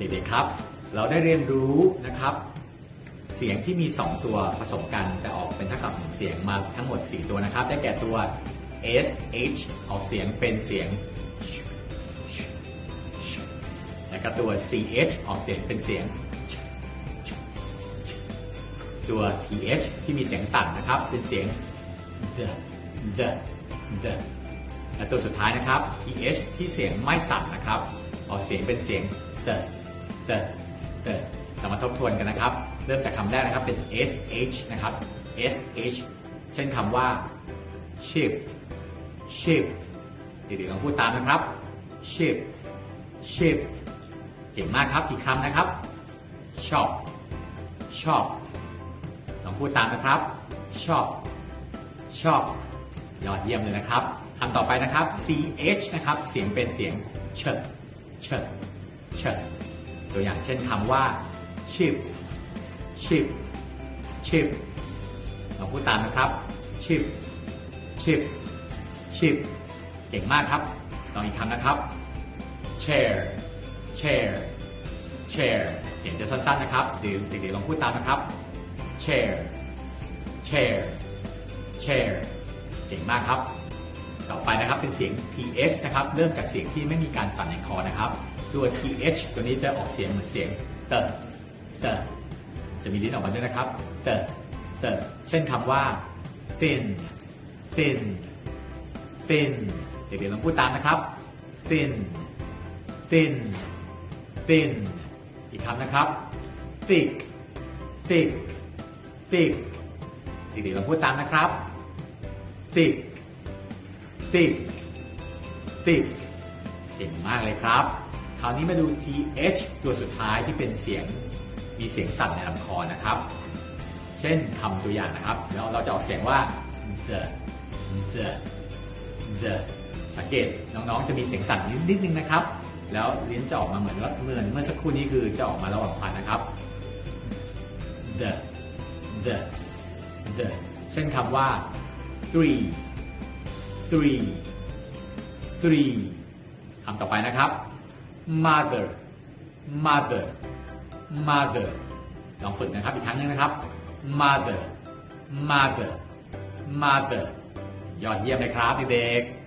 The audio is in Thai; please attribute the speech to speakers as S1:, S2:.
S1: เด็กๆครับ เราได้เรียนรู้นะครับ เสียงที่มี 2 ตัวผสมกันแต่ออกเป็นเท่ากับหนึ่งเสียงมาทั้งหมด 4 ตัวนะครับ ได้แก่ตัว s h ออกเสียงเป็นเสียงแล้วก็ตัว ch ออกเสียงเป็นเสียง ตัว th ที่มีเสียงสั่นนะครับ เป็นเสียง the the the และตัวสุดท้ายนะครับ th ที่เสียงไม่สั่นนะครับ ออกเสียงเป็นเสียง the the the เรามาทบทวนกันนะครับ เริ่มจากคำแรกนะครับเป็น sh นะครับ sh เช่นคำว่า ship ship เดี๋ยวๆลองพูดตามนะครับ ship ship เก่งมากครับอีกคำนะครับ shop shop ลองพูดตามนะครับ shop shop ยอดเยี่ยมเลยนะครับคำต่อไปนะครับ ch นะครับ เสียงเป็นเสียงเชเชเช ตัวอย่างเช่นคำว่า ship ship ship ลองพูดตามนะครับ ship ship ship เก่งมากครับลองอีกคำนะครับ chair chair chair เสียงจะสั้นๆนะครับเดี๋ยวเด็กๆลองพูดตามนะครับ chair chair chair เก่งมากครับ ต่อไปนะครับเป็นเสียง th นะครับ เริ่มจากเสียงที่ไม่มีการสั่นในคอนะครับ ตัว th ตัวนี้จะออกเสียงเหมือนเสียงเตเตจะมีลิ้นออกมาด้วยนะครับเตเตเช่นคำว่า thin thin thin เด็กๆลองพูดตามนะครับ thin thin thin อีกคำนะครับ thick thick thick เด็กๆลองพูดตามนะครับ thick thick thick เก่งมากเลยครับ คราวนี้มาดู th ตัวสุดท้ายที่เป็นเสียงมีเสียงสั่นในลำคอนะครับ เช่นคำตัวอย่างนะครับ แล้วเราจะออกเสียงว่า the the the สังเกตน้องๆ จะมีเสียงสั่นนิดนึงนะครับ แล้วลิ้นจะออกมาเหมือนว่าเหมือนเมื่อสักครู่นี้คือจะออกมาระหว่างฟันนะครับ the the the เช่นคำว่า three three three คำต่อไปนะครับ mother mother mother ลองฝึกนะครับอีกครั้งหนึงนะครับ mother mother mother ยอดเยี่ยมเลยครับเด็กๆ